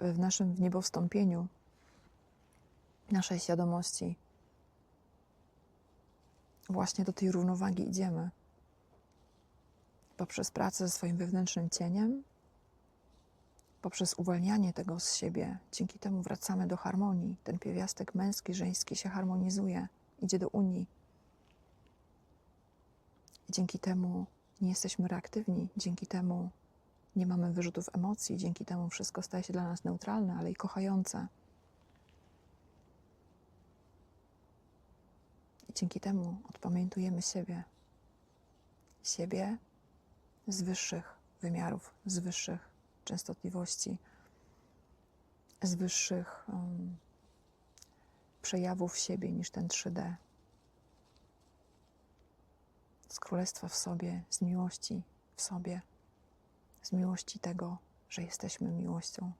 w naszym wniebowstąpieniu, naszej świadomości, właśnie do tej równowagi idziemy. Poprzez pracę ze swoim wewnętrznym cieniem, poprzez uwalnianie tego z siebie, dzięki temu wracamy do harmonii. Ten pierwiastek męski, żeński się harmonizuje, idzie do unii. Dzięki temu nie jesteśmy reaktywni, dzięki temu nie mamy wyrzutów emocji, dzięki temu wszystko staje się dla nas neutralne, ale i kochające. I dzięki temu odpamiętujemy siebie. Siebie z wyższych wymiarów, z wyższych częstotliwości, z wyższych um, przejawów siebie niż ten 3D. Z królestwa w sobie, z miłości w sobie, z miłości tego, że jesteśmy miłością.